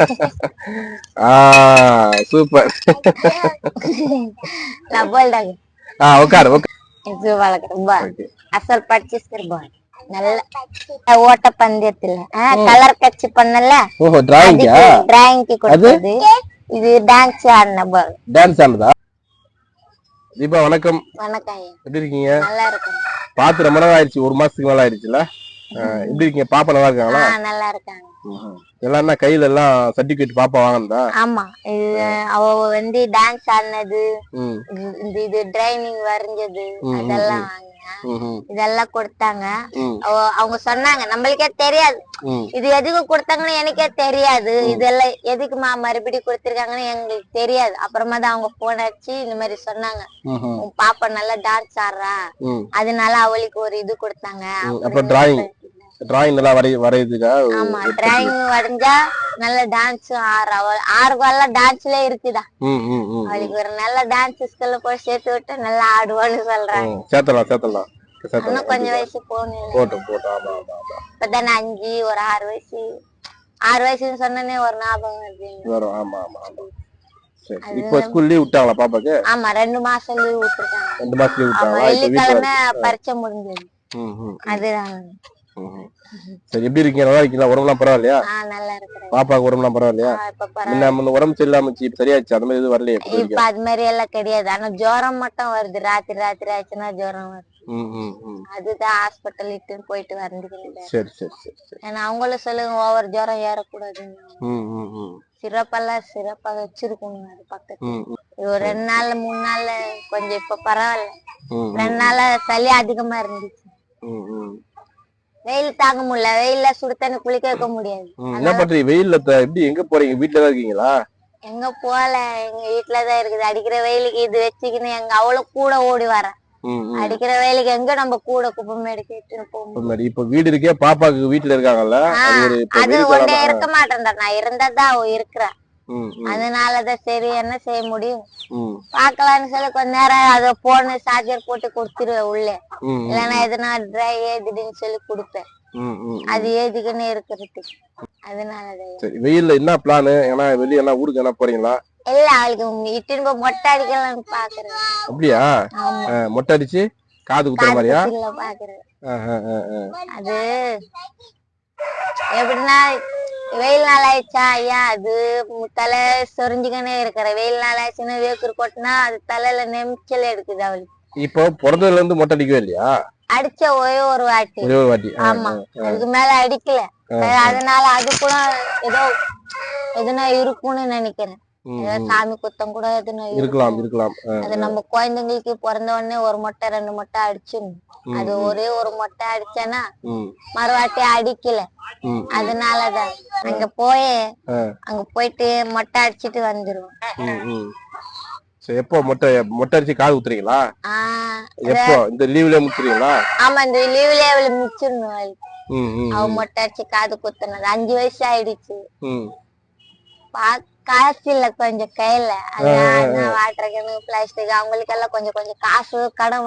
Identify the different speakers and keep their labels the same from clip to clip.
Speaker 1: Super
Speaker 2: நான் போல்டாங்க
Speaker 1: ஆ உட்காரு உட்காரு.
Speaker 2: இது வளர்க்குறேன் பால்
Speaker 1: Okay.
Speaker 2: அசல் படிச்சிருக்கிற பால் நல்ல ஓட்ட பந்தயத்துல கலர் கட்சி பண்ணல.
Speaker 1: ஓஹோ டிராயிங்கா
Speaker 2: டிராயிங்க்கு கொடுத்தது. இது டான்ஸ் ஆடின பால்
Speaker 1: டான்ஸ் ஆனதா தீபா வணக்கம்.
Speaker 2: வணக்கம் ஐயா.
Speaker 1: எப்படி இருக்கீங்க?
Speaker 2: நல்லா இருக்கும்
Speaker 1: பார்த்து ரொம்ப நாள் ஆயிடுச்சு ஒரு மாசத்துக்கு மேல ஆயிடுச்சுல. ஆ, எப்படி இருக்கீங்க? பாப்பா நல்லா இருக்காங்களா?
Speaker 2: ஆ நல்லா இருக்காங்க.
Speaker 1: எல்லாம் கையில எல்லாம் சர்டிபிகேட் பாப்பா வாங்கினதா?
Speaker 2: ஆமா. இது அவ வந்து டான்ஸ் ஆடினது. இந்த இது டிரைனிங் வரைஞ்சது. அதெல்லாம் இதெல்லாம் கொடுத்தாங்க. அவங்க சொன்னாங்க நம்மளுக்கே தெரியாது. இது எதுக்கு கொடுத்தாங்கன்னு எனக்கே தெரியாது. இதெல்லாம் எதுக்குமா மறுபடியும் கொடுத்திருக்காங்கன்னு எங்களுக்கு தெரியாது. அப்புறமா தான் அவங்க போன் அடிச்சு இந்த மாதிரி சொன்னாங்க. உன் பாப்பா நல்லா டான்ஸ் ஆடுறா. அதனால அவளுக்கு ஒரு இது கொடுத்தாங்க.
Speaker 1: டிராயிங் நல்லா வரை வரையுதுக்கா?
Speaker 2: ஆமா டிராயிங் வரைஞ்சா நல்ல டான்ஸ் ஆடுறா அவள் ஆறுவாள் டான்ஸ்ல இருக்குதா? அவளுக்கு ஒரு நல்ல டான்ஸ் ஸ்கூல்ல போய் சேர்த்து விட்டு நல்லா ஆடுவான்னு சொல்றாங்க.
Speaker 1: சேர்த்தலாம் சேர்த்தலாம்
Speaker 2: இன்னும் கொஞ்சம் வயசு போகணும்
Speaker 1: போட்டோம் போட்டோம். ஆமா ஆமா ஆமா.
Speaker 2: இப்பதானே அஞ்சு ஒரு ஆறு வயசு. ஆறு வயசுன்னு சொன்னனே ஒரு ஞாபகம் வருது
Speaker 1: வரும். ஆமா ஆமா இப்போ ஸ்கூல் லீவ் விட்டாங்களா பாப்பாக்கு?
Speaker 2: ஆமா ரெண்டு மாசம் லீவ் விட்டுருக்காங்க.
Speaker 1: ரெண்டு மாசம் லீவ் விட்டாங்களா?
Speaker 2: வெள்ளிக்கிழமை பரீட்சை முடிஞ்சது. அதுதான்.
Speaker 1: சரி எப்படி இருக்கீங்க? நல்லா இருக்கீங்களா? உடம்புலாம் பரவாயில்லையா? பாப்பாக்கு உடம்புலாம் பரவாயில்லையா? முன்ன முன்ன உடம்பு சரியில்லாம இருந்துச்சு இப்ப சரியாச்சு. அந்த மாதிரி எதுவும் வரலையே இப்போ
Speaker 2: அது மாதிரி எல்லாம் கிடையாது. ஆனா ஜுரம் மட்டும் வருது. ராத்திரி ராத்திரி ஆச்சுன்னா ஜுரம் வருது. அதுதான் ஹாஸ்பிட்டல் இட்டுன்னு போயிட்டு வந்துக்கிறேன்
Speaker 1: சரி சரி சரி சரி.
Speaker 2: ஏன்னா அவங்களும் சொல்லுங்க ஓவர் ஜுரம் ஏறக்கூடாதுன்னு. சிறப்பெல்லாம் சிறப்பா வச்சிருக்கணும் அது பக்கத்துல.
Speaker 1: ம் ம்
Speaker 2: இது ஒரு ரெண்டு நாள்ல மூணு நாள்ல கொஞ்சம் இப்ப பரவாயில்ல. ரெண்டு நாள்ல சளி அதிகமா இருந்துச்சு. வெயில் தாங்க முடியல. வெயில்ல சுடு தண்ணி குளிக்க வைக்க முடியாது.
Speaker 1: என்ன பண்றீங்க? வெயில்ல எப்படி எங்க போறீங்க? வீட்டுல தான் இருக்கீங்களா?
Speaker 2: எங்க போல? எங்க வீட்டுலதான் இருக்குது. அடிக்கிற வெயிலுக்கு இது வச்சுக்கின்னு எங்க அவளும் கூட ஓடி வர.
Speaker 1: ம் ம்.
Speaker 2: அடிக்கிற வெயிலுக்கு எங்க நம்ம கூட குப்பமேடு
Speaker 1: இப்ப வீடு இருக்கே பாப்பாக்கு வீட்டுல இருக்காங்கல்ல? அது காலம்
Speaker 2: இருக்க மாட்டேன்டா. நான் இருந்தா அவ இருக்கிறா.
Speaker 1: ம் ம்
Speaker 2: அதனாலதான் சரி என்ன செய்ய முடியும்? பாக்கலாம்னு சொல்லி கொஞ்ச நேரம் அத போன சார்ஜர் போட்டு கொடுத்துருவேன் உள்ளே. இல்லைன்னா எதுனா ட்ரை ஏதுன்னு சொல்லி கொடுப்பேன். அது ஏதுக்குன்னு இருக்கிறதுக்கு. அதனாலதான்.
Speaker 1: வெயில்ல என்ன பிளான் ஏன்னா வெளிய என்ன ஊருக்கு என்ன போறீங்களா?
Speaker 2: இல்ல அவளுக்கு இட்டுன்னு போய் மொட்டை அடிக்கலாம்னு பாக்குறேன்
Speaker 1: அப்படியா? மொட்டை அடிச்சு காது குத்துற மாதிரியா.
Speaker 2: அது எப்படின்னா வெயில் நாள் ஆயிடுச்சா ஐயா அது தலை சொரிஞ்சுக்கினே இருக்கிற வெயில் நாள் ஆயிடுச்சுன்னா வேக்கூர் கொட்டினா அது தலையில நெமிச்சல் எடுக்குது அவளுக்கு.
Speaker 1: இப்போ பிறந்ததுல இருந்து மொட்டை அடிக்கவே இல்லையா?
Speaker 2: அடிச்ச ஒரே ஒரு வாட்டி.
Speaker 1: ஒரே ஒரு வாட்டி.
Speaker 2: ஆமா. அதுக்கு மேல அடிக்கல. அதனால அது கூட ஏதோ எதுனா இருக்கும்னு நினைக்கிறேன். சாமி குத்தம் கூட.
Speaker 1: இருக்கலாம் இருக்கலாம்.
Speaker 2: அது நம்ம குழந்தைங்களுக்கு பிறந்த உடனே ஒரு மொட்டை ரெண்டு மொட்டை அடிச்சிடணும். அது ஒரே ஒரு மொட்டை அடிச்சேன்னா மறுவாட்டி அடிக்கல. அதனாலதான். அங்க போய் அங்க போயிட்டு மொட்டை அடிச்சிட்டு வந்துருவோம்.
Speaker 1: எப்போ மொட்டை மொட்டை அடிச்சு காது குத்துறீங்களா?
Speaker 2: ஆஹ்
Speaker 1: எப்போ? இந்த லீவ்ல முத்துறீங்களா?
Speaker 2: ஆமா இந்த லீவ்ல முடிச்சிடணும் அவ மொட்டை அடிச்சு காது குத்துனது. அஞ்சு வயசு ஆயிடுச்சு.
Speaker 1: ம்.
Speaker 2: பா- காசு இல்ல கொஞ்சம் கையில. வாட்டர் பிளாஸ்டிக் அவங்களுக்கு எல்லாம் கொஞ்சம் கொஞ்சம் காசு கடன்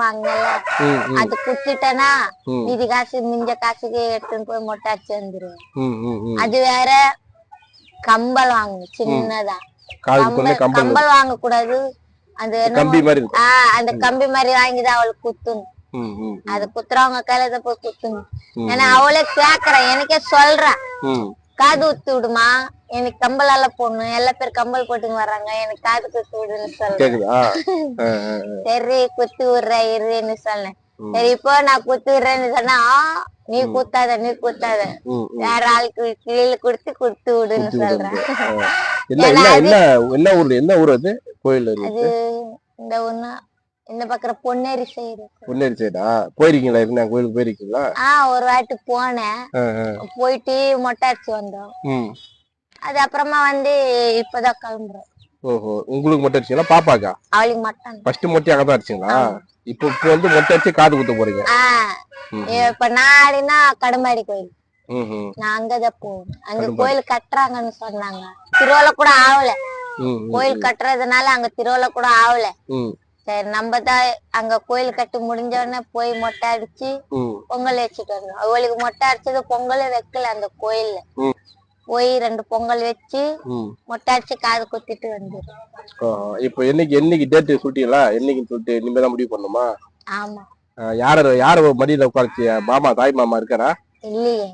Speaker 1: ம்
Speaker 2: அது குடுத்துட்டேன்னா
Speaker 1: ம்.
Speaker 2: மீதி காசு மிஞ்ச காசுக்கு எடுத்துன்னு போய் மொட்டை அடிச்சு வந்துருவேன் அது வேற கம்பல் வாங்கணும் சின்னதா. கம்பல் வாங்க கூடாது அது என்ன
Speaker 1: கம்பி மாதிரி
Speaker 2: ஆஹ் அந்த கம்பி மாதிரி வாங்கிதான் அவளுக்கு குத்தணும். அது குத்துறவங்க கையில போய் குத்தணும். ஏன்னா அவளே கேக்குறேன் எனக்கே சொல்றேன் காது குத்து விடுமா? எனக்கு கம்பல் எல்லாம் போடணும். எல்லா பேர் கம்பல் போட்டுன்னு வர்றாங்க. எனக்கு காது குத்து விடுன்னு சொல்றேன். சரி குத்து விடுற இருன்னு சொன்னேன். சரி இப்போ நான் குத்து விடுறேன்னு சொன்னா "ஆ, நீ குத்தாத நீ குத்தாத. வேற ஆளுக்கு கீழே கொடுத்து குத்து விடுன்னு சொல்றேன்.
Speaker 1: என்ன என்ன என்ன ஊர்ல என்ன ஊர் அது? கோயில்
Speaker 2: அது இந்த ஒண்ணு இந்த பக்கம் பொன்னேரி சைடு
Speaker 1: பொன்னேரி சைடா போயிருக்கீங்களா? இருந்தா கோயிலுக்கு போயிருக்கீங்களா?
Speaker 2: ஆஹ் ஒரு வாட்டி போனேன்.
Speaker 1: ஆ, ஆ.
Speaker 2: போயிட்டு மொட்டை அடிச்சு வந்தோம் அது அப்புறமா வந்து இப்பதான் கிளம்புறோம்.
Speaker 1: ஓஹோ. உங்களுக்கு மொட்டை அடிச்சீங்களா பாப்பாக்கா?
Speaker 2: அவளுக்கு மட்டும்
Speaker 1: ஃபர்ஸ்ட் மொட்டை அங்கே தான் அடிச்சிங்களா இப்போ இப்போ வந்து மொட்டை அடிச்சு காது குத்த போறீங்க.
Speaker 2: இப்ப நான் ஆடினா கடம்பாடி கோயில். நான் அங்கதான் போவேன். அங்க. கோயில் கட்டுறாங்கன்னு சொன்னாங்க. திருவிழா கூட
Speaker 1: ம்,
Speaker 2: கோயில் கட்டுறதுனால அங்க திருவிழா கூட ஆகல
Speaker 1: ம்.
Speaker 2: சரி நம்ம தான் அங்க கோயில் கட்டி முடிஞ்ச உடனே போய் மொட்டை அடிச்சு பொங்கல் வச்சுட்டு வந்தோம் அவளுக்கு மொட்டை அடிச்சது பொங்கலே வைக்கல அந்த கோயில்ல. போய் ரெண்டு பொங்கல் வச்சு மொட்டை அடிச்சு காது குத்திட்டு வந்துடும்
Speaker 1: இப்போ என்னைக்கு என்னைக்கு டேட்டு சொல்லிட்டீங்களா என்னைக்குன்னு சொல்லிட்டு இனிமேல் தான் முடிவு பண்ணுமா
Speaker 2: ஆமா.
Speaker 1: யார யார மடியில உட்காந்துச்சு மாமா தாய் மாமா இருக்காரா?
Speaker 2: இல்லையே.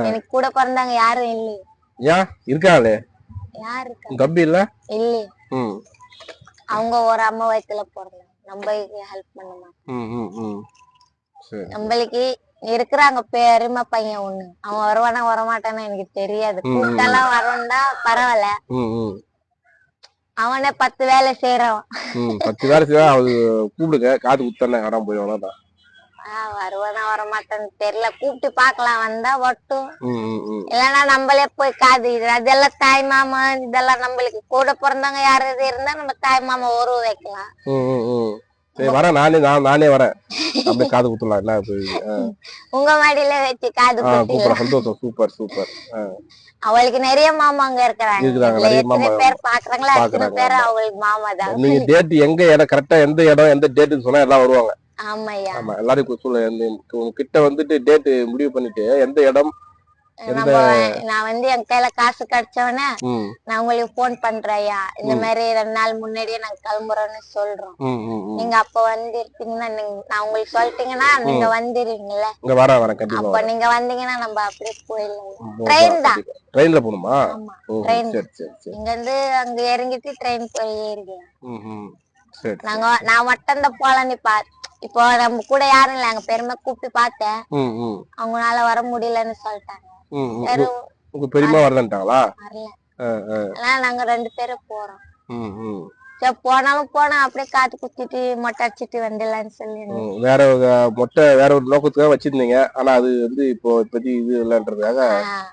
Speaker 2: எனக்கு கூட பிறந்தாங்க யாரும் இல்லையே.
Speaker 1: ஏன்? இருக்காங்களே
Speaker 2: யாரு
Speaker 1: தம்பி இல்ல?
Speaker 2: இல்லையே.
Speaker 1: ம்.
Speaker 2: அவங்க ஒரு அம்மா வயித்துல பிறந்தாங்க நம்மளுக்கு ஹெல்ப் பண்ண மாட்டாங்க
Speaker 1: ம் ம் ம். சரி.
Speaker 2: நம்மளுக்கு இருக்கிறாங்க பெருமை பையன் ஒண்ணு. அவன் வருவானா வரமாட்டான்னு எனக்கு தெரியாது. கூட்டெல்லாம் வரணும்டா பரவாயில்ல. அவனே பத்து வேலை செய்யறவன்
Speaker 1: ம் பத்து வேலை செய்வா அது கூப்பிடுங்க. காது குத்தானே வராம போய் அவ்வளோதான்
Speaker 2: ஆஹ் வருவானா வரமாட்டான்னு தெரியல. கூப்பிட்டு பார்க்கலாம் வந்தா வட்டும் இல்லைன்னா நம்மளே போய் காது இது அதெல்லாம் தாய் மாமா இதெல்லாம் நம்மளுக்கு கூட பிறந்தவங்க யாராவது இருந்தா நம்ம தாய் மாமா உறவு வைக்கலாம்.
Speaker 1: சரி வரேன் நானே நான் நானே வரேன். அப்படியே காது குத்தலாம் என்ன
Speaker 2: உங்க மாடியில வச்சு காது
Speaker 1: சந்தோஷம் சூப்பர் சூப்பர்.
Speaker 2: அவளுக்கு நிறைய மாமாங்க இருக்கிறாங்க.
Speaker 1: இருக்கிறாங்க, நிறைய மாமா.
Speaker 2: பேர் பாக்குறாங்களோ பேர். அவங்களுக்கு மாமா தான்.
Speaker 1: நீங்க டேட் எங்க இடம் கரெக்டா எந்த இடம் எந்த டேட்டுன்னு சொன்னா எல்லாம் வருவாங்க.
Speaker 2: ஆமாய்யா.
Speaker 1: ஆமா எல்லாரும் சொல்ல கிட்ட வந்துட்டு டேட் முடிவு பண்ணிட்டு எந்த இடம்
Speaker 2: நான் வந்து என் கையில காசு கிடைச்சவனே நான் உங்களுக்கு போன் பண்றேன்யா இந்த மாதிரி ரெண்டு நாள் முன்னாடியே நாங்க கிளம்புறோம்னு சொல்றோம். நீங்க அப்ப வந்துருப்பீங்கன்னா நீங்க- நான் உங்களுக்கு சொல்லிட்டீங்கன்னா நீங்க வந்துருவீங்கல்ல. அப்ப நீங்க வந்தீங்கன்னா நம்ம அப்படியே போயிடலாம் ட்ரெயின் தான்.
Speaker 1: ட்ரெயின்ல போகணுமா? சரி
Speaker 2: இங்க இருந்து அங்க இறங்கிட்டு ட்ரெயின் போய் ஏறிக்கலாம் நாங்க நான் மட்டும் தான் போலாம் பா இப்போ நம்ம கூட யாரும் இல்ல அங்க பெருமை கூப்பிட்டு பார்த்தேன். அவங்களால வர முடியலன்னு சொல்லிட்டாங்க.
Speaker 1: உங்க பெரியம்மா வரலன்ட்டாங்களா?
Speaker 2: வரல. அதனால நாங்க ரெண்டு பேரும் போறோம்.
Speaker 1: ம் ம்.
Speaker 2: சரி போனாலும் போனா அப்படியே காத்து குத்திட்டு மொட்டை அடிச்சிட்டு வந்துடலாம்னு சொல்லி
Speaker 1: ம். வேற ஒரு மொட்டை வேற ஒரு நோக்கத்துக்காக வச்சிருந்தீங்க. ஆனா அது வந்து இப்போ இப்போதைக்கு இது இல்லைன்றதுக்காக
Speaker 2: ஆஹ்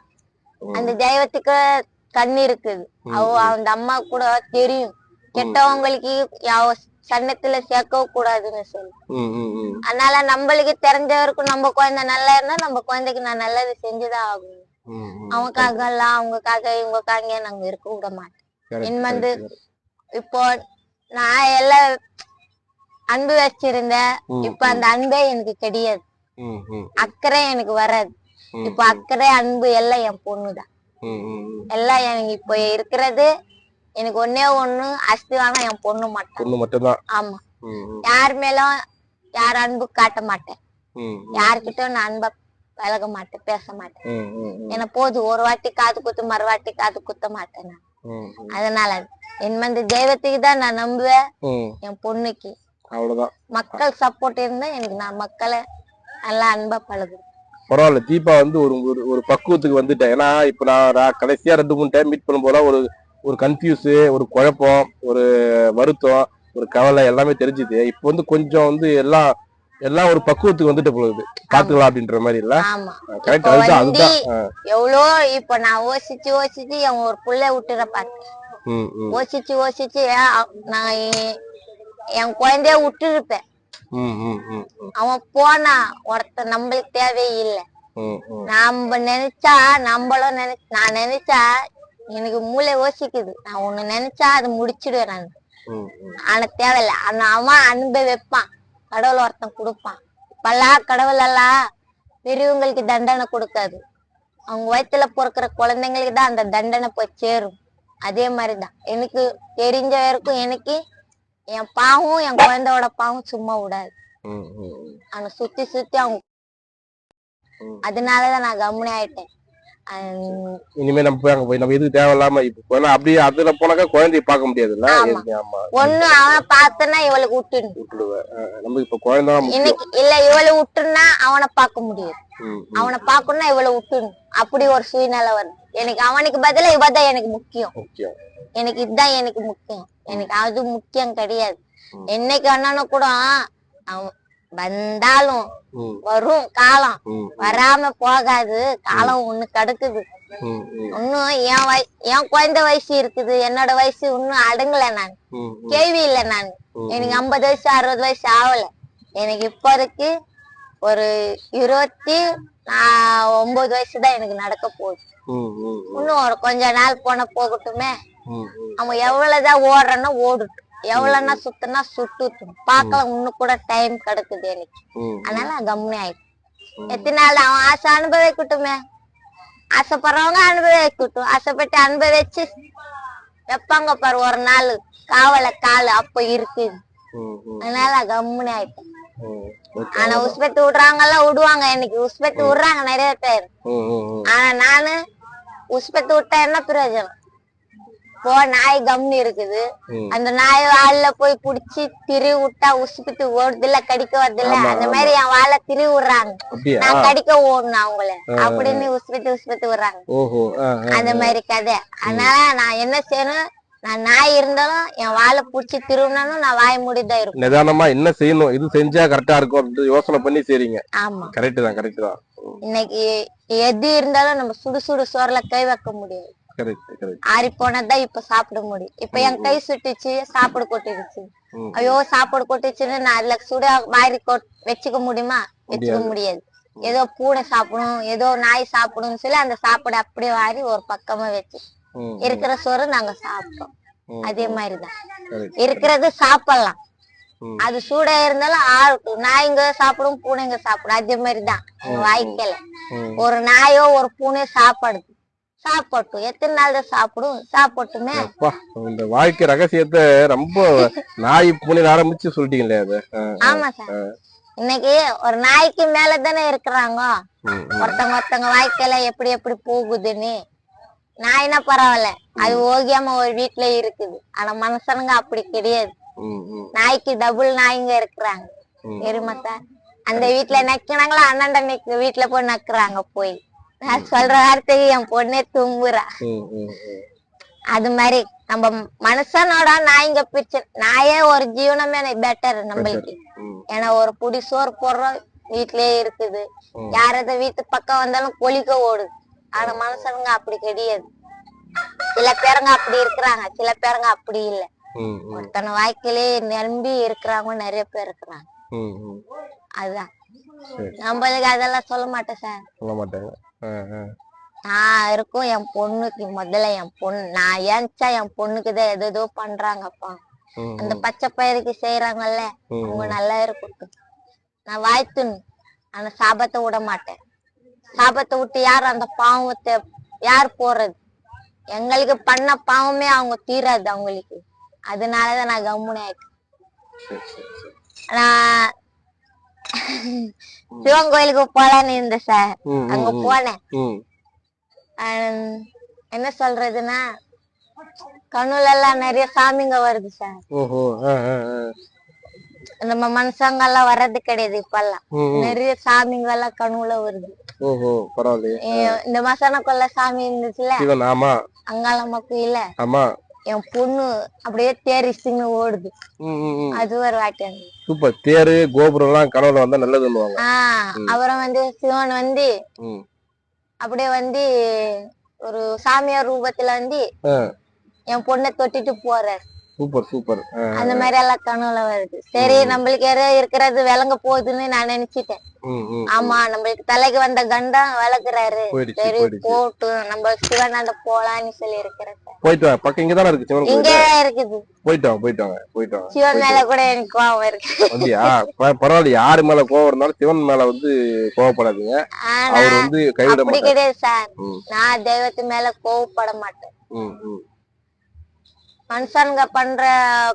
Speaker 2: அந்த தெய்வத்துக்கு கண்ணு இருக்குது. அவ அந்த அம்மா கூட தெரியும். கெட்டவங்களுக்கு யாவ சன்னத்துல சேர்க்கவும் கூடாதுன்னு சொல்லி. அதனால நம்மளுக்கு தெரிஞ்சவருக்கும் நம்ம குழந்தை நல்லா இருந்தா நம்ம குழந்தைக்கு நான் நல்லது செஞ்சுதான் ஆகணும்.
Speaker 1: ம் ம்
Speaker 2: அவங்களுக்காக எல்லாம் அவங்களுக்காக இவங்களுக்காக நாங்க இருக்க விட மாட்டோம். இன் வந்து. இப்போ நான் எல்லாம் அன்பு வச்சிருந்தேன். இப்ப அந்த அன்பே எனக்கு கிடையாது. அக்கறை எனக்கு வராது. இப்ப அக்கறை அன்பு எல்லாம் என் பொண்ணுதான். எல்லாம் எனக்கு இப்போ இருக்கிறது எனக்கு ஒன்னே ஒண்ணு அஸ்திவானம் என் பொண்ணு மட்டும்.
Speaker 1: பொண்ணு மட்டும்தான்?
Speaker 2: ஆமா. யார் மேலும் யார் அன்பு காட்ட மாட்டேன்.
Speaker 1: ம்
Speaker 2: யார்கிட்டயும் நான் அன்பா பழக மாட்டேன் பேச மாட்டேன். ஏன்னா போதும் ஒரு வாட்டி காது குத்து மறு வாட்டி காது குத்த மாட்டேன் நான். அதனால என் வந்து தெய்வத்துக்கு தான் நான் நம்புவேன். என் பொண்ணுக்கு.
Speaker 1: அவ்வளவுதான்.
Speaker 2: மக்கள் சப்போர்ட் இருந்தா எனக்கு நான் மக்களை நல்லா அன்பா பழகுவேன்.
Speaker 1: பரவாயில்ல தீபா வந்து ஒரு ஒரு பக்குவத்துக்கு வந்துட்டேன். ஏன்னா இப்ப நான் கடைசியா ரெண்டு மூணு டைம் மீட் பண்ணும்போது ஒரு ஒரு கன்ஃபியூஸ் ஒரு குழப்பம் ஒரு வருத்தம் ஒரு கவலை எல்லாமே தெரிஞ்சுது. இப்போ வந்து கொஞ்சம் வந்து எல்லாம் எல்லாம் ஒரு பக்குவத்துக்கு வந்துட்டு போகுது. பாத்துக்கலாம் அப்படின்ற மாதிரி இல்ல?
Speaker 2: ஆமா.
Speaker 1: கரெக்ட் அதுதான்.
Speaker 2: எவ்வளோ இப்ப நான் யோசிச்சு யோசிச்சு என் ஒரு புள்ள விட்டுற பார்த்தேன். யோசிச்சு யோசிச்சு நான் என் குழந்தைய விட்டுருப்பேன். அவன் போனா ஒருத்தன் நம்மளுக்கு தேவையில்லை
Speaker 1: ம் ம்.
Speaker 2: நாம நினைச்சா நம்மளும் நினை நான் நினைச்சா எனக்கு மூளை யோசிக்குது. நான் ஒண்ணு நினைச்சா அதை முடிச்சிடுவேன் நான். ஆனா தேவையில்லை. ஆனா அவன் அன்பை வைப்பான் கடவுள் ஒருத்தன் கொடுப்பான். இப்பெல்லாம் கடவுள் எல்லாம் பெரியவங்களுக்கு தண்டனை கொடுக்காது. அவங்க வயித்துல பிறக்கிற குழந்தைங்களுக்கு தான் அந்த தண்டனை போய் சேரும். அதே மாதிரிதான். எனக்கு தெரிஞ்ச வரைக்கும் எனக்கு என் பாவம் என் குழந்தையோட பாவம் சும்மா விடாது. அவனை சுத்தி சுத்தி அவங்க. அதனாலதான் நான் கம்முனி ஆயிட்டேன்.
Speaker 1: இனிமே நம்ம போய் அங்க போய் நம்ம எதுக்கு தேவையில்லாம இப்போ ஏன்னா அப்படியே அதுல போனாக்கா குழந்தைய பார்க்க முடியாதுல்ல?
Speaker 2: ஆமா. ஒண்ணு அவனை பார்த்தனா இவளுக்கு விட்டுடணும்
Speaker 1: விட்டுடுவேன் நம்ம இப்ப குழந்தை
Speaker 2: இல்ல இவளை விட்டுனா அவனை பார்க்க முடியாது. அவனை பார்க்கணும்னா இவளை விட்டுணும் அப்படி ஒரு சூழ்நிலை வரும் எனக்கு அவனுக்கு பதிலா இவ தான் எனக்கு முக்கியம். எனக்கு இதுதான் எனக்கு முக்கியம். எனக்கு அது முக்கியம் கிடையாது. என்னைக்கு வேணாலும் கூட அவன் வந்தாலும் வரும் காலம். வராம போகாது. காலம் ஒண்ணு கிடக்குது. இன்னும் என் வய என் குழந்தை வயசு இருக்குது. என்னோட வயசு இன்னும் அடங்கல நான். கேள்வி இல்ல நான். எனக்கு ஐம்பது வயசு அறுபது வயசு ஆகல. எனக்கு இப்போதைக்கு ஒரு இருபத்தி ஒன்பது வயசு தான் எனக்கு நடக்க போகுது. இன்னும் ஒரு கொஞ்ச நாள் போன போகட்டுமே. அவன் எவ்வளவுதான் ஓடுறனோ ஓடட்டும். எவ்வளவுனா சுத்தனா சுட்டுட்டும் பார்க்கலாம் இன்னும் கூட டைம் கிடக்குது எனக்கு. அதனால கம்முனி ஆயிடும் எத்தனை நாள்? அவன் ஆசை அனுபவிக்கட்டுமே. ஆசைப்படுறவங்க அனுபவிக்கட்டும். ஆசைப்பட்டு அனுபவிச்சு வைப்பாங்க பாரு ஒரு நாள். காவல கால் அப்ப இருக்கு. அதனால கம்முனி ஆயிட்டேன். ஆனா உஸ்பெத்து விடுறாங்கல்ல விடுவாங்க. எனக்கு உஸ்பெத்து விடுறாங்க நிறைய பேர். ஆனா நானு உஸ்பெத்து விட்டா என்ன பிரயோஜனம்? போ நாய் கம்னு இருக்குது. அந்த நாய் வால்ல போய் புடிச்சு திரி விட்டா உசுப்பிட்டு ஓடுது இல்ல கடிக்க வருது இல்ல அந்த மாதிரி என் வாழ திரி விடுறாங்க. நான் கடிக்க ஓடணும் அவங்கள. அப்படின்னு உசுப்பிட்டு உசுப்பிட்டு விடுறாங்க. அந்த மாதிரி கதை. அதனால நான் என்ன செய்யணும்? நான் நாய் இருந்தாலும் என் வாழை புடிச்சு திருவினாலும் நான் வாய் மூடிதான் இருப்பேன்.
Speaker 1: நிதானமா என்ன செய்யணும்? இது செஞ்சா கரெக்டா இருக்கும் அப்படின்னு யோசனை பண்ணி செய்றீங்க.
Speaker 2: ஆமா.
Speaker 1: கரெக்ட் தான் கரெக்ட் தான்.
Speaker 2: இன்னைக்கு எது இருந்தாலும் நம்ம சுடு சுடு சோறுல கை வைக்க முடியாது. ஆறி போனதான் இப்ப சாப்பிட முடியும். இப்ப என் கை சுட்டுச்சு சாப்பாடு கொட்டிடுச்சு. ஐயோ சாப்பாடு கொட்டிச்சுன்னு நான் அதுல சுட கொட்- வச்சுக்க முடியுமா? வச்சுக்க முடியாது. ஏதோ பூனை சாப்பிடும் ஏதோ நாய் சாப்பிடும்னு சொல்லி அந்த சாப்பாடு அப்படியே வாரி ஒரு பக்கமா வச்சு. இருக்கிற சோறு நாங்க சாப்பிட்டோம். அதே மாதிரிதான். இருக்கிறது சாப்பிடலாம். அது சூடா இருந்தாலும் ஆகட்டும் நாய்ங்க சாப்பிடும் பூனைங்க சாப்பிடும். அதே மாதிரிதான். எங்க வாழ்க்கையில
Speaker 1: ம்.
Speaker 2: ஒரு நாயோ ஒரு பூனையோ சாப்பாடுது சாப்பிடட்டும் எத்தனை நாள் தான் சாப்பிடும்? சாப்பிடட்டுமே
Speaker 1: அப்பா இந்த வாழ்க்கை ரகசியத்தை ரொம்ப நாய் பூனை ஆரம்பிச்சு சொல்லிட்டீங்களே அது.
Speaker 2: ஆமா சார். இன்னைக்கு ஒரு நாய்க்கு மேல தானே இருக்கிறாங்க. ஒருத்தவங்க ஒருத்தவங்க வாழ்க்கையில எப்படி எப்படி போகுதுன்னு. நாய்னா பரவாயில்ல. அது ஓகியாம ஒரு வீட்டுல இருக்குது. ஆனா மனுஷனுங்க அப்படி கிடையாது. நாய்க்கு டபுள் நாய்ங்க இருக்கிறாங்க. தெரியுமா சார்? அந்த வீட்டுல நக்கினாங்களா அண்ணன் வீட்டுல போய் நக்குறாங்க போய். நான் சொல்ற வார்த்தைக்கு என் பொண்ணே தும்புறா. அது மாதிரி நம்ம மனுஷனோட நாய்ங்க பிரிச்சு நாயே ஒரு ஜீவனமே பெட்டர் நம்மளுக்கு. ஏன்னா ஒரு புடி சோறு போடுறோம் வீட்லயே இருக்குது. யாராவது வீட்டு பக்கம் வந்தாலும் கொலிக்க ஓடுது. ஆனா மனுஷனுங்க அப்படி கிடையாது. சில பேருங்க அப்படி இருக்கிறாங்க. சில பேருங்க அப்படி இல்ல. ஒருத்தன வாழ்க்கையிலே நம்பி இருக்கிறவங்க நிறைய பேர் இருக்கிறாங்க. அதுதான். நம்மளுக்கு அதெல்லாம் சொல்ல மாட்டேன் சார்.
Speaker 1: சொல்ல மாட்டாங்க.
Speaker 2: நான் இருக்கும். என் பொண்ணுக்கு முதல்ல என் பொண்ணு நான் ஏன்ச்சா என் பொண்ணுக்கு தான் எதோ பண்றாங்கப்பா. அந்த பச்சை பயிருக்கு செய்யறாங்கல்ல. அவங்க நல்லா இருக்கட்டும். நான் வாழ்த்துன்னு ஆனா சாபத்தை விட மாட்டேன். சாபத்தை விட்டு யார் அந்த பாவத்தை யார் போறது? எங்களுக்கு பண்ண பாவமே அவங்க தீராது அவங்களுக்கு. அதனாலதான் நான் கம்முனி ஆயிட்டேன்.
Speaker 1: சரி, சரி, சரி.
Speaker 2: நான் சிவன் கோயிலுக்கு போலான்னு இருந்தேன் சார். அங்க. போனேன். என்ன சொல்றதுன்னா கண்ணுல எல்லாம் நிறைய சாமிங்க வருது சார். நம்ம மனுஷங்க எல்லாம் வர்றது கிடையாது இப்பெல்லாம். நிறைய சாமிங்க எல்லாம் கனவுல வருது.
Speaker 1: ஓஹோ பரவாயில்லையே.
Speaker 2: ஏ- இந்த மசானக்குள்ள சாமி இருந்துச்சுல அங்காளம்மா கோயில
Speaker 1: ஆமா.
Speaker 2: என் பொண்ணு அப்படியே ஓடுது.
Speaker 1: ம், ம், ம்.
Speaker 2: அது ஒரு வாட்டி
Speaker 1: சூப்பர். தேரு கோபுரம் எல்லாம் கனவுல வந்தா நல்லதுன்னுவாங்க
Speaker 2: ஆஹ் அப்புறம் வந்து சிவன் வந்து. அப்படியே வந்து ஒரு சாமியார் ரூபத்துல வந்து என் பொண்ணை தொட்டிட்டு போறாரு.
Speaker 1: Super super.
Speaker 2: அந்த மாதிரி எல்லாம் கனவுல வருது. சரி நம்மளுக்கு ஏதோ இருக்கிறது விளங்க போகுதுன்னு நான் நினைச்சிட்டேன். ஆமா நம்மளுக்கு தலைக்கு வந்த கண்டம் விளக்குறாரு. சரி போட்டும் நம்ம சிவனாண்ட போலான்னு சொல்லி இருக்கிறேன்.
Speaker 1: போயிட்டு பக்கம் இங்க தானே இருக்கு சிவன்
Speaker 2: இங்கே இருக்குது.
Speaker 1: போயிட்டு வாங்க போயிட்டு வாங்க போயிட்டு வாங்க.
Speaker 2: சிவன் மேல கூட எனக்கு கோவம் இருக்கு.
Speaker 1: ப- பரவாயில்ல யாரு மேல கோவம் இருந்தாலும் சிவன் மேல வந்து கோவப்படாதீங்க. அவர் வந்து கைவிட மாட்டார்.
Speaker 2: கிடையாது சார். நான் தெய்வத்து மேல கோவப்பட மாட்டேன்.
Speaker 1: ம், ம்.
Speaker 2: மனுஷங்க பண்ற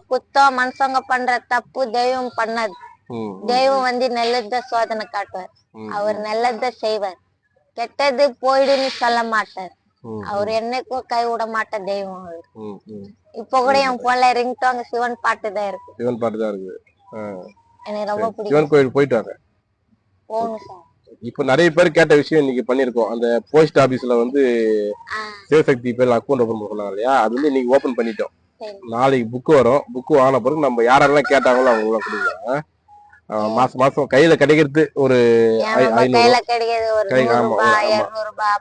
Speaker 2: குத்தம் மனுஷங்க பண்ற தப்பு தெய்வம் பண்ணாது. தெய்வம் வந்து நல்லத சோதனை காட்டுவார். அவர் நல்லத செய்வார். கெட்டது போயிடுன்னு சொல்ல மாட்டார். அவர் என்னைக்கும் கை விட மாட்ட தெய்வம் அவர். இப்ப கூட என் போன்ல ரிங்டோங்க சிவன் பாட்டு தான் இருக்கு.
Speaker 1: சிவன் பாட்டு தான் இருக்கு.
Speaker 2: எனக்கு ரொம்ப பிடிக்கும்.
Speaker 1: சிவன் கோயில் போயிட்டு வாங்க
Speaker 2: போங்க சார்.
Speaker 1: இப்ப நிறைய பேர் கேட்ட விஷயம் இன்னைக்கு பண்ணிருக்கோம் அந்த போஸ்ட் ஆபீஸ்ல வந்து சிவசக்தி பேர்ல அக்கௌண்ட் ஓபன் பண்ணாங்க இல்லையா? அது வந்து இன்னைக்கு ஓபன் பண்ணிட்டோம். நாளைக்கு புக்கு வரும். புக்கு வாங்கின பிறகு நம்ம யாரெல்லாம் கேட்டாங்களோ அவங்க கொடுக்கலாம் மாசம் மாசம் கையில கிடைக்கிறது ஒரு ஐநூறு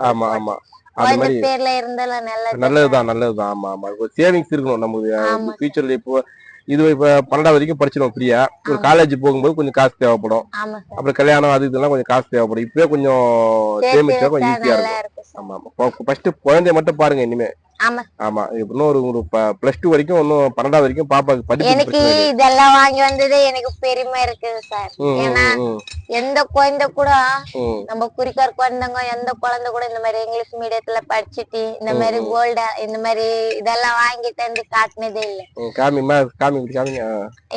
Speaker 1: ஆமா, ஆமா. அந்த மாதிரி நல்லதுதான் நல்லதுதான். ஆமா ஆமா. சேவிங்ஸ் இருக்கணும். நமக்கு. ஃபியூச்சர்ல இப்போ இது இப்ப பன்னெண்டாவது வரைக்கும் படிச்சிடும் ஃப்ரீயா. ஒரு. காலேஜ் போகும்போது கொஞ்சம் காசு தேவைப்படும். அப்புறம் கல்யாணம் அது இதெல்லாம் கொஞ்சம் காசு தேவைப்படும். இப்பவே கொஞ்சம் சேமிச்சா கொஞ்சம் ஈஸியா இருக்கும். ஆமா ஆமா. ஃபர்ஸ்ட் குழந்தைய மட்டும் பாருங்க இனிமே.
Speaker 2: ஆமா.
Speaker 1: இன்னும் ஒரு ஒரு பிளஸ் டூ வரைக்கும் இன்னும் பன்னெண்டாவது வரைக்கும் பாப்பாக்கு படிப்பு
Speaker 2: எனக்கு. இதெல்லாம் வாங்கி வந்தது எனக்கு பெருமை இருக்குது சார். ஏன்னா. எந்த குழந்தை கூட நம்ம குறிக்கார் குழந்தைங்க எந்த குழந்தை கூட இந்த மாதிரி இங்கிலீஷ் மீடியத்துல படிச்சுட்டு இந்த மாதிரி கோல்டு இந்த மாதிரி இதெல்லாம் வாங்கிட்டு வந்து காட்டினதே இல்ல.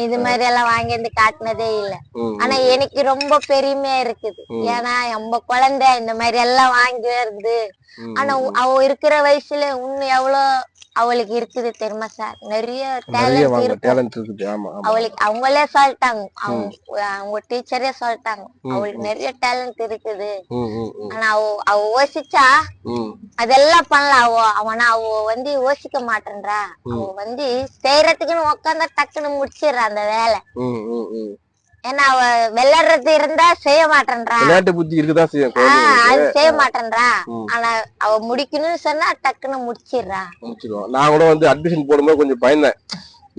Speaker 2: இது மாதிரி எல்லாம் வாங்கி வந்து காட்டினதே இல்ல. ஆனா எனக்கு ரொம்ப பெருமையா இருக்குது. ஏன்னா நம்ம குழந்தை இந்த மாதிரி எல்லாம் வாங்கி வருது ஆனா அவ இருக்கிற வயசுல இன்னும் எவ்வளவு அவளுக்கு இருக்குது தெரியுமா சார் நிறைய டேலண்ட் இருக்கு. அவளுக்கு அவங்களே சொல்லிட்டாங்க அவங்க டீச்சரே சொல்லிட்டாங்க அவளுக்கு நிறைய டேலண்ட் இருக்குது. ஆனா அவ அவ யோசிச்சா அதெல்லாம் பண்ணலாம் அவ. அவனா அவ வந்து யோசிக்க மாட்டேன்றா. அவ வந்து செய்யறதுக்குன்னு உட்காந்தா டக்குன்னு முடிச்சிடுறா அந்த வேலை. ஏன்னா அவ விளையாடுறது இருந்தா செய்ய மாட்டேன்றா
Speaker 1: விளையாட்டு புத்தி குழந்தைங்களுக்கு.
Speaker 2: அது செய்ய மாட்டேன்றா. ஆனா அவ முடிக்கணும்னு சொன்னா டக்குன்னு முடிச்சிடுறா.
Speaker 1: முடிச்சிருவோம் நான் கூட வந்து அட்மிஷன் போடும்போது கொஞ்சம் பயந்தேன்.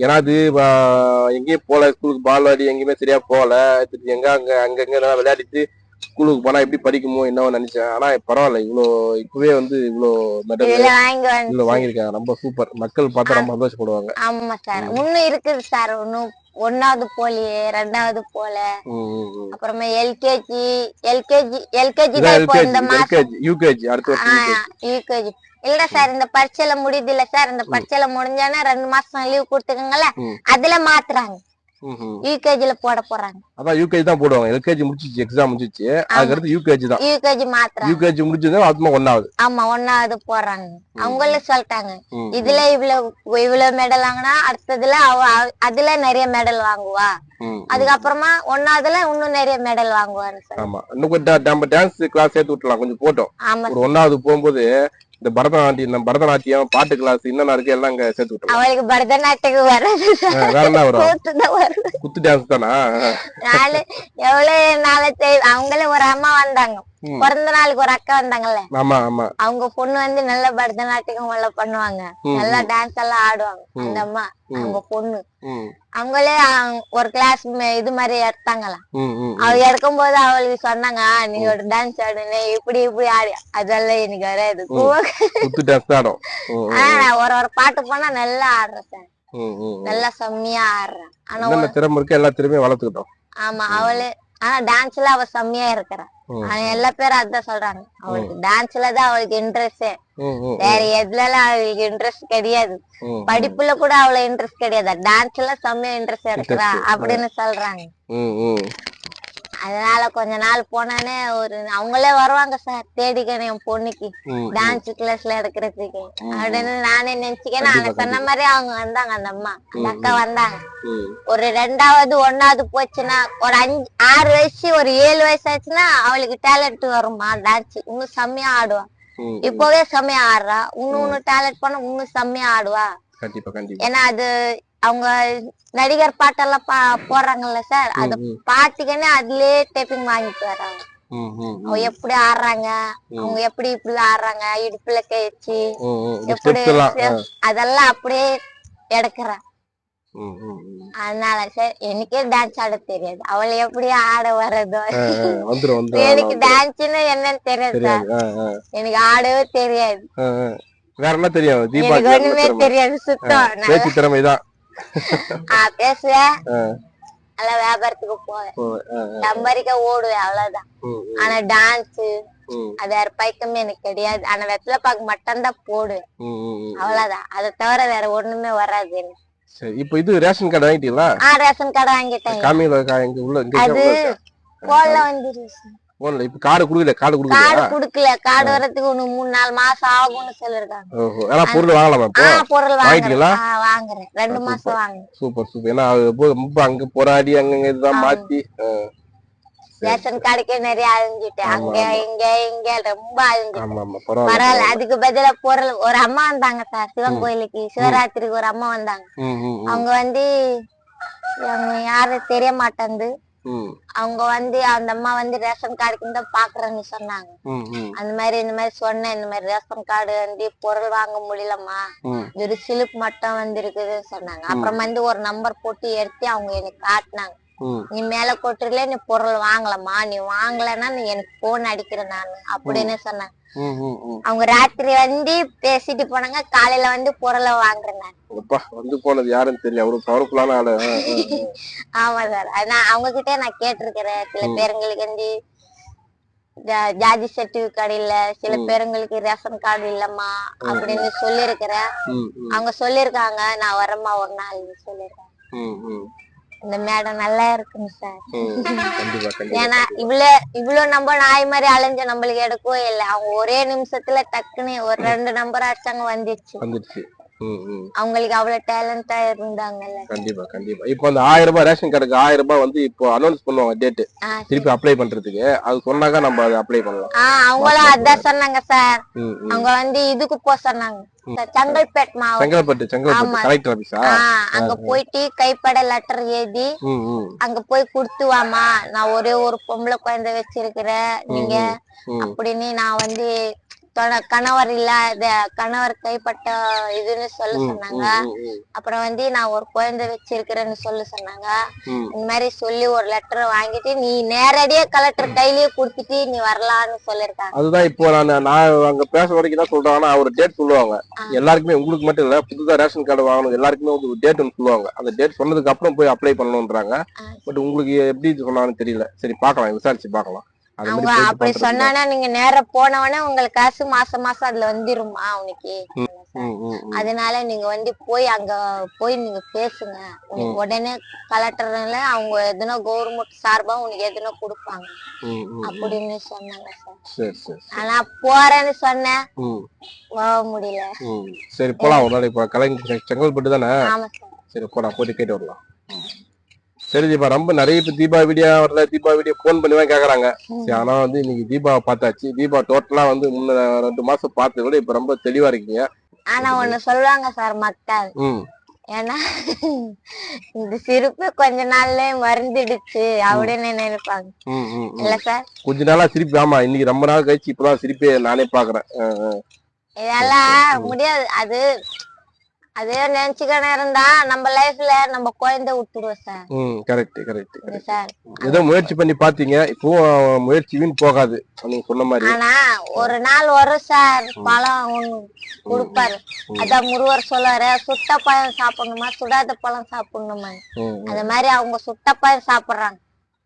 Speaker 1: ஏன்னா அது எங்கேயும் போல ஸ்கூலுக்கு பால்வாடி எங்கேயுமே சரியா போகல. திருப்பி எங்க அங்க அங்க எங்க எல்லாம் விளையாடிட்டு ஸ்கூலுக்கு போனா எப்படி படிக்குமோ என்னவோ நினைச்சேன். ஆனா பரவாயில்ல இவ்வளோ இப்பவே வந்து இவ்வளோ மெடல் இவ்வளோ வாங்கியிருக்காங்க. ரொம்ப சூப்பர் மக்கள் பார்த்தா ரொம்ப சந்தோஷப்படுவாங்க.
Speaker 2: ஆமா சார். இன்னும் இருக்குது சார். இன்னும் ஒன்னாவது போலியே ரெண்டாவது போல. அப்புறமா எல்கேஜி எல்கேஜி எல்கேஜி தான் இப்போ இந்த மாசம்
Speaker 1: யூகேஜி அடுத்த வருஷம் யூகேஜி
Speaker 2: யூகேஜி இல்ல சார் இந்த பரீட்சையில முடியுது இல்ல சார் இந்த பரீட்சையில முடிஞ்சானே ரெண்டு மாசம் லீவ் கொடுத்துக்கங்கல்ல. அதுல மாத்துறாங்க. யூகேஜில போட போறாங்க.
Speaker 1: அதான் யூகேஜி தான் போடுவாங்க. எல்கேஜி முடிச்சிச்சு எக்ஸாம் முடிச்சிச்சு அதுக்கடுத்து யூகேஜி தான்.
Speaker 2: யூகேஜி மாத்துறாங்க.
Speaker 1: யூகேஜி முடிச்சது அதுமா ஒன்னாவது
Speaker 2: ஆமா ஒன்னாவது போடுறாங்க அவங்களே சொல்லிட்டாங்க. இதுல இவ்வளவு இவ்வளவு மெடல் வாங்கினா அடுத்ததுல அவ அதுல நிறைய மெடல் வாங்குவா. அதுக்கப்புறமா ஒன்னாவதுல இன்னும் நிறைய மெடல் வாங்குவான்னு
Speaker 1: ஆமா. இன்னும் கொஞ்சம் நம்ம டான்ஸ் கிளாஸ் சேர்த்து விட்டுலாம் கொஞ்சம் போட்டோம். ஒரு ஒன்னாவது போகும்போது இந்த பரதநாட்டியம் நம்ம பரதநாட்டியம் பாட்டு கிளாஸ் என்னென்ன இருக்கு எல்லாம் அங்க சேர்த்து விட்டுலாம்
Speaker 2: அவளுக்கு பரதநாட்டியம் வராது.
Speaker 1: வேற என்ன வரும்? குத்து டான்ஸ் தானா?
Speaker 2: நாலு எவ்வளவு நாளை அவங்களே ஒரு அம்மா வந்தாங்க. பிறந்த நாளுக்கு ஒரு அக்கா வந்தாங்கல்ல. அவங்க பொண்ணு வந்து நல்ல பரதநாட்டியம் எல்லாம் பண்ணுவாங்க. நல்லா டான்ஸ் எல்லாம் ஆடுவாங்க. அந்த அம்மா அவங்க பொண்ணு. அவங்களே அவங்க ஒரு கிளாஸ் இது மாதிரி எடுத்தாங்களாம். அவ எடுக்கும் போது அவளுக்கு சொன்னாங்க "ஆ, நீ ஒரு டான்ஸ் ஆடுன இப்படி இப்படி ஆடி. அதெல்லாம் எனக்கு வராது. ஒரு ஒரு பாட்டு போனா நல்லா ஆடுறேன். நல்லா செம்மையா ஆடுறேன். ஆனா
Speaker 1: திறமை இருக்கு எல்லா திறமையும் வளர்த்துக்கிட்டோம்.
Speaker 2: ஆமா அவளு ஆனா டான்ஸ்ல அவ செம்மையா இருக்கிறா. எல்லா பேரும் அதான் சொல்றாங்க. அவளுக்கு டான்ஸ்ல தான் அவளுக்கு இன்ட்ரெஸ்ட் வேற எதுல அவளுக்கு இன்ட்ரெஸ்ட் கிடையாது. படிப்புல கூட அவள இன்ட்ரெஸ்ட் கிடையாது. டான்ஸ்ல செம்மையா இன்ட்ரெஸ்ட் இருக்கிறா அப்படின்னு சொல்றாங்க. அதனால கொஞ்ச நாள் போனானே ஒரு அவங்களே வருவாங்க சார் தேடிக்கணும் என் பொண்ணுக்கு. டான்ஸ் கிளாஸ்ல எடுக்கிறதுக்கு. அப்படின்னு நானே நினைச்சுக்கேன். நான் சொன்ன மாதிரி அவங்க வந்தாங்க அந்த அம்மா. அந்த அக்கா வந்தாங்க. ஒரு ரெண்டாவது ஒன்னாவது போச்சுன்னா ஒரு அஞ்சு ஆறு வயசு ஒரு ஏழு வயசு ஆச்சுன்னா அவளுக்கு டேலண்ட் வருமா? டான்ஸ் இன்னும் செம்மையா ஆடுவா. இப்பவே செம்மையா ஆடுறா. இன்னும் இன்னும் டேலண்ட் பண்ண இன்னும் செம்மையா ஆடுவா. ஏன்னா அது அவங்க நடிகர் பாட்டெல்லாம் பா போடுறாங்கல்ல சார் அது. பாட்டுக்கன்னே அதுலயே டேப்பிங் வாங்கிட்டு வராங்க.
Speaker 1: ம்.
Speaker 2: அவங்க எப்படி ஆடுறாங்க அவங்க எப்படி இப்படி ஆடுறாங்க இடுப்புல கேச்சு எப்படி. அதெல்லாம் அப்படியே எடுக்கிறா
Speaker 1: ம், ம், ம்.
Speaker 2: அதனால சரி எனக்கே டான்ஸ் ஆட தெரியாது. அவளை எப்படி ஆட வர்றதோ. எனக்கு டான்ஸ்னு என்னன்னு தெரியாது
Speaker 1: தெரியாது
Speaker 2: எனக்கு ஆடவே தெரியாது.
Speaker 1: வேற என்ன
Speaker 2: எனக்கு ஒண்ணுமே தெரியாது சுத்தம்.
Speaker 1: பேச்சு திறமைதான்.
Speaker 2: பேசுவேன் நல்லா வியாபாரத்துக்கு போவேன். சம்பாதிக்க ஓடுவேன் அவ்வளவுதான். ஆனா டான்ஸ் அது வேற பைக்கமே எனக்கு கிடையாது. ஆனா வெத்தலை பாக்கு மட்டும் தான் போடுவேன். அவ்வளவுதான். அதை தவிர வேற ஒண்ணுமே வராது எனக்கு.
Speaker 1: இப்போ இது ரேஷன் கார்டு வாங்கிட்டீங்களா?
Speaker 2: ஆ ரேஷன் கடை வாங்கிட்டேன்.
Speaker 1: காமியில உள்ள இங்க
Speaker 2: அது போன்ல வந்துருச்சு.
Speaker 1: போன்ல இப்ப கார்டு குடுக்கல கார்டு
Speaker 2: கார்டு
Speaker 1: குடுக்கல.
Speaker 2: குடுக்கல கார்டு வர்றதுக்கு ஒண்ணு மூணு நாலு மாசம் ஆகும்னு சொல்லிருக்காங்க.
Speaker 1: ஓஹோ. ஆனா பொருள் வாங்கலாமா இப்போ?
Speaker 2: ஆ பொருள்
Speaker 1: வாங்கிட்டீங்களா?
Speaker 2: வாங்குறேன். ரெண்டு மாசம் வாங்குறேன்.
Speaker 1: Super super. ஏன்னா ரொம்ப- அங்க போராடி அங்கங்க இதுதான் மாத்தி
Speaker 2: ரேஷன் கடைக்கே நிறைய அழிஞ்சிட்டு அங்க இங்க இங்க ரொம்ப அழிஞ்சிட்டு.
Speaker 1: ஆமா ஆமா. பரவாயில்ல
Speaker 2: அதுக்கு பதிலா பொருள் ஒரு அம்மா வந்தாங்க சார் சிவன் கோயிலுக்கு. சிவராத்திரிக்கு ஒரு அம்மா வந்தாங்க. அவங்க வந்து யாரும் தெரிய மாட்டேங்குது. அவங்க வந்து அந்த அம்மா வந்து ரேஷன் கார்டுக்கு தான் பாக்குறேன்னு சொன்னாங்க. அந்த மாதிரி இந்த மாதிரி சொன்னேன் இந்த மாதிரி ரேஷன் கார்டு வந்து பொருள் வாங்க முடியலம்மா. ஒரு சிலிப் மட்டும் வந்து இருக்குதுன்னு சொன்னாங்க அப்புறம் வந்து ஒரு நம்பர் போட்டு எடுத்து அவங்க எனக்கு காட்டினாங்க. நீ மேல கொட்டுறதுல நீ பொருள் வாங்கலாமா நீ வாங்கலைன்னா நீ எனக்கு போன் அடிக்கிற நானு. அப்படின்னு சொன்னாங்க. அவங்க ராத்திரி வந்து பேசிட்டு போனாங்க. காலையில வந்து பொருளை வாங்குறேன்.
Speaker 1: அப்பா வந்து போனது யாருன்னு தெரியல. அவ்வளவு பவர்ஃபுல்லான ஆளு.
Speaker 2: ஆமா சார் நான் அவங்க கிட்ட நான் கேட்டிருக்கிறேன். சில. பேருங்களுக்கு வந்து ஜாதி சர்டிபிகேட் இல்ல. சில. பேருங்களுக்கு ரேஷன் கார்டு இல்லம்மா அப்படின்னு
Speaker 1: ம்,
Speaker 2: அவங்க சொல்லியிருக்காங்க. நான் வரேம்மா ஒரு நாள்
Speaker 1: ம்,
Speaker 2: இந்த மேடம் நல்லா இருக்குங்க சார் ஏன்னா இவ்வளவு இவ்வளவு நம்ம நாய் மாதிரி அலைஞ்ச நம்மளுக்கு எடுக்கவே இல்லை. அவங்க ஒரே நிமிஷத்துல டக்குன்னு ஒரு ரெண்டு நம்பர் அடிச்சாங்க வந்துச்சு. அவங்களுக்கு அவ்வளவு டேலண்டா இருந்தாங்கல்ல.
Speaker 1: கண்டிப்பா கண்டிப்பா. இப்போ அந்த ஆயிரம் ரூபாய் ரேஷன் கார்டுக்கு ஆயிரம் ரூபாய் வந்து இப்போ அனௌன்ஸ் பண்ணுவாங்க டேட் திருப்பி அப்ளை பண்றதுக்கு. அது சொன்னாக்க நம்ம அதை அப்ளை பண்ணலாம்.
Speaker 2: அவங்களும் அதான் சொன்னாங்க சார். அவங்க வந்து இதுக்கு போக சொன்னாங்க. செங்கல்பேட் மாவட்டம்
Speaker 1: செங்கல்பட்டு செங்கல்பட்டு
Speaker 2: ஆமா.
Speaker 1: கலெக்டர் ஆபீஸா
Speaker 2: ஆஹ் அங்க போயிட்டு கைப்பட லெட்டர் எழுதி அங்க போய் குடுத்து வாமா நான் ஒரே ஒரு பொம்பளை குழந்தை வச்சிருக்கிறேன். நீங்க அப்படின்னு நான் வந்து கணவர் இல்லாத கணவர் கைப்பட்ட இதுன்னு சொல்ல சொன்னாங்க. அப்புறம் வந்து நான் ஒரு குழந்தை வச்சிருக்கிறேன்னு சொல்ல சொன்னாங்க. இந்த மாதிரி சொல்லி ஒரு லெட்டர் வாங்கிட்டு நீ நேரடியா கலெக்டர் கையிலேயே கொடுத்துட்டு நீ வரலான்னு சொல்லிருக்காங்க.
Speaker 1: அதுதான் இப்போ நான் நான் அங்க பேச வரைக்கும் தான் சொல்றாங்கன்னா ஒரு டேட் சொல்லுவாங்க. எல்லாருக்குமே உங்களுக்கு மட்டும் இல்ல புதுசா ரேஷன் கார்டு வாங்கணும் எல்லாருக்குமே ஒரு டேட் ஒன்று சொல்லுவாங்க. அந்த டேட் சொன்னதுக்கு அப்புறம் போய் அப்ளை பண்ணணும்ன்றாங்க. பட் உங்களுக்கு எப்படி சொன்னாங்கன்னு தெரியல. சரி பார்க்கலாம் விசாரிச்சு பார்க்கலாம். அது
Speaker 2: அவங்க அப்படி சொன்னானா நீங்க நேரா போனவொடனே உங்களுக்கு காசு மாசம் மாசம் அதுல வந்துருமா அவனுக்கு. அதனால நீங்க வந்து போய் அங்க போய் நீங்க பேசுங்க. உடனே கலெக்டர்ல அவங்க எதுனா கவர்மெண்ட் சார்பா உனக்கு எதுனா கொடுப்பாங்க. அப்படின்னு சொன்னாங்க சார். ஆனா போறேன்னு சொன்னேன். போக முடியல.
Speaker 1: சரி போலாம். ஒரு நாளைக்கு செங்கல்பட்டு தானே?
Speaker 2: சார்.
Speaker 1: போடா போயிட்டு கேட்டு வரலாம். சரி தீபா ரொம்ப நிறைய இப்போ தீபா வீடியோ வரல தீபா வீடியோ ஃபோன் பண்ணி தான் கேக்குறாங்க. ஆனா வந்து இன்னைக்கு தீபாவை பார்த்தாச்சு. தீபா டோட்டலா வந்து முன்ன ரெண்டு மாசம் பார்த்ததை விட இப்ப ரொம்ப தெளிவா இருக்கீங்க.
Speaker 2: ஆனா ஒண்ணு சொல்லுவாங்க சார் மக்கள். ஏன்னா இந்த சிரிப்பு கொஞ்ச நாள்ல மறந்துடுச்சு அப்படின்னு நினைப்பாங்க. இல்ல சார்?
Speaker 1: கொஞ்ச நாளா சிரிப்பு ஆமா இன்னைக்கு ரொம்ப நாள் கழிச்சு இப்பதான் சிரிப்பே நானே பாக்குறேன்.
Speaker 2: இதெல்லாம் முடியாது. அது அதே நினைச்சுக்கினே இருந்தா நம்ம லைஃப்ல நம்ம குழந்தை விட்டுடுவோம் சார்
Speaker 1: ம் கரெக்ட் கரெக்ட்
Speaker 2: சார்
Speaker 1: ஏதோ முயற்சி பண்ணி பாத்தீங்க இப்பவும் முயற்சி வீண் போகாது. நீங்க சொன்ன மாதிரி.
Speaker 2: ஆனா ஒரு நாள் வரும் சார் பழம் ஒண்ணு கொடுப்பாரு. அதான் முருகர் சொல்லுவாரு சுட்ட பழம் சாப்பிடணுமா? சுடாத பழம் சாப்பிடணுமா அது மாதிரி அவங்க சுட்ட பழம் சாப்பிடுறாங்க.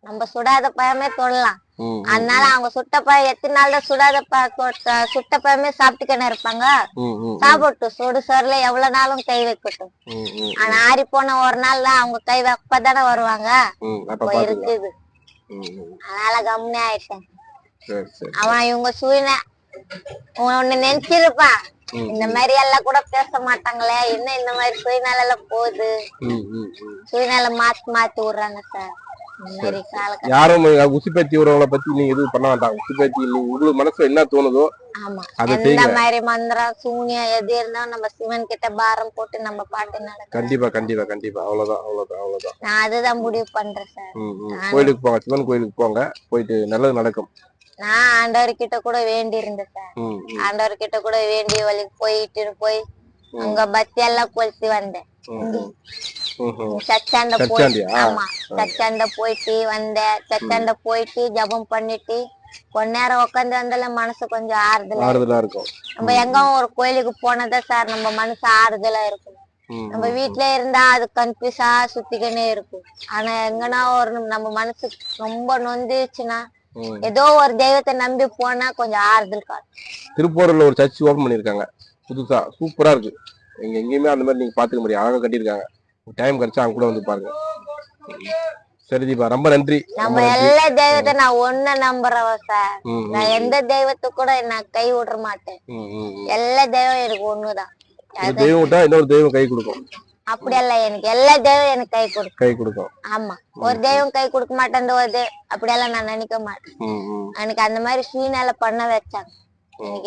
Speaker 2: நம்ம சுடாத பழமே தொடலாம் அதனால அவங்க சுட்ட பழம் எத்தனை நாள் தான் சுடாத பழம் சுட்ட பழமே சாப்பிட்டுக்கின்னு இருப்பாங்க. சாப்பிட்டும் சுடு சோறுல எவ்வளவு நாளும் கை வைக்கட்டும். ஆனா ஆறி போன ஒரு நாள் தான் அவங்க கை வைப்பதானே வருவாங்க. இருக்குது. அதனால கம்முனே ஆயிட்டேன். அவன் இவங்க சூழ்நிலை ஒண்ணு நினைச்சிருப்பான் இந்த மாதிரி எல்லாம் கூட பேச மாட்டாங்களே. என்ன இந்த மாதிரி சுயநல போகுது. சுயநல மாத்தி மாத்தி விடுறாங்க சார்.
Speaker 1: யாரும் உசுப்பேத்தி விடுறவங்கள பத்தி நீங்க எதுவும் பண்ண வேண்டாம். உசுப்பேத்தி நீங்க உங்களுக்கு மனசுல என்ன தோணுதோ செய்யுங்க.
Speaker 2: மாதிரி மந்திரம் சூனியம் எது இருந்தாலும் நம்ம சிவன் கிட்ட பாரம் போட்டு நம்ம பாட்டு நடக்கும்
Speaker 1: கண்டிப்பா கண்டிப்பா கண்டிப்பா. அவ்வளவுதான் அவ்வளவுதான் அவ்வளவுதான்.
Speaker 2: நான் அதுதான் முடிவு பண்றேன் சார்.
Speaker 1: கோயிலுக்கு போங்க சிவன் கோயிலுக்கு போங்க. போயிட்டு நல்லது நடக்கும்.
Speaker 2: நான் ஆண்டவர் கிட்ட கூட வேண்டி இருந்தேன் சார் ஆண்டவர் கிட்ட கூட வேண்டி வழிக்கு போயிட்டு போய் அங்க பத்தி எல்லாம் கொளுத்தி வந்தேன். சச்சாண்ட போய்
Speaker 1: சச்சாண்டியா?
Speaker 2: ஆமா. சச்சாண்ட போயிட்டு வந்தேன் சச்சாண்ட போயிட்டு ஜபம் பண்ணிட்டு கொஞ்ச நேரம் உட்காந்து வந்தால மனசு கொஞ்சம் ஆறுதலா
Speaker 1: ஆறுதலா இருக்கும்.
Speaker 2: நம்ம எங்க ஒரு கோயிலுக்கு போனதா சார் நம்ம மனசு ஆறுதலா இருக்கும். நம்ம வீட்ல இருந்தா அது கன்ஃபியூஸா சுத்திக்கினே இருக்கும். ஆனா எங்கன்னா ஒரு நம்ம மனசு ரொம்ப நொந்துச்சுன்னா. ஏதோ ஒரு தெய்வத்தை நம்பி போனா கொஞ்சம் ஆறுதல் காட்டும்.
Speaker 1: திருப்பூர்ல ஒரு சர்ச் ஓபன் பண்ணிருக்காங்க புதுசா சூப்பரா இருக்கு. எங்க எங்கேயுமே அந்த மாதிரி நீங்க பாத்துக்க முடியும் அழகா கட்டியிருக்காங்க. டைம் கிடைச்சா அவங்க கூட வந்து பாருங்க. சரி தீபா ரொம்ப நன்றி.
Speaker 2: நம்ம எல்லா தெய்வத்தை நான் ஒண்ணு நம்புறவ சார். நான் எந்த தெய்வத்தை கூட நான் கை விட மாட்டேன். எல்லா தெய்வம் எனக்கு ஒண்ணுதான்.
Speaker 1: ஒரு தெய்வம் விட்டா இன்னொரு தெய்வம் கை கொடுக்கும்.
Speaker 2: அப்படியல்ல எனக்கு எல்லா தெய்வம் எனக்கு கை கொடுக்கும்.
Speaker 1: கை கொடுக்கும்.
Speaker 2: ஆமா. ஒரு தெய்வம் கை கொடுக்க மாட்டேன் அப்படியெல்லாம் நான் நினைக்க மாட்டேன். எனக்கு அந்த மாதிரி சுயநல பண்ண வச்சாங்க.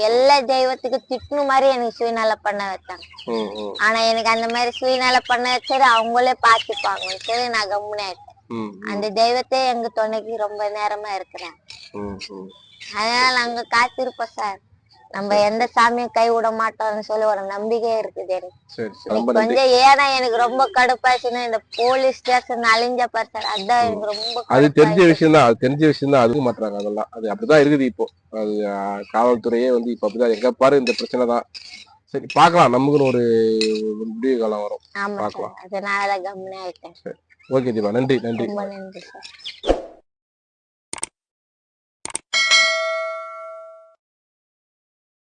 Speaker 2: எல்லா தெய்வத்துக்கு திட்டணும் மாதிரி எனக்கு சுயநல பண்ண வச்சாங்க ஆனா எனக்கு அந்த மாதிரி சுயநல பண்ண வச்சது அவங்களே பாத்துப்பாங்க சரி நான் கம்முனே ஆயிட்டேன்.
Speaker 1: ம்,
Speaker 2: அந்த தெய்வத்தை எங்க துணைக்கு ரொம்ப நேரமா இருக்கிறேன். அதனால நாங்க காத்திருப்போம் சார். நம்ம எந்த சாமியும் கை விட மாட்டோம்னு சொல்லி ஒரு நம்பிக்கை இருக்குது எனக்கு கொஞ்சம் ஏன்னா எனக்கு ரொம்ப கடுப்பாச்சுன்னா இந்த போலீஸ் ஸ்டேஷன் அழிஞ்ச பாரு சார் அதான் எனக்கு ரொம்ப
Speaker 1: அது தெரிஞ்ச. விஷயம் தான் அது தெரிஞ்ச விஷயம் தான் அதுவும் மாட்டுறாங்க அதெல்லாம். அது அப்படிதான் இருக்குது இப்போ. அது காவல்துறையே வந்து இப்போ அப்படிதான். எங்க பாரு இந்த பிரச்சனை தான். சரி பார்க்கலாம். நமக்குன்னு ஒரு முடிவு காலம் வரும்.
Speaker 2: அதனாலதான் கம்முனே ஆயிட்டேன்.
Speaker 1: ஓகே தீபா. நன்றி நன்றி.
Speaker 2: நன்றி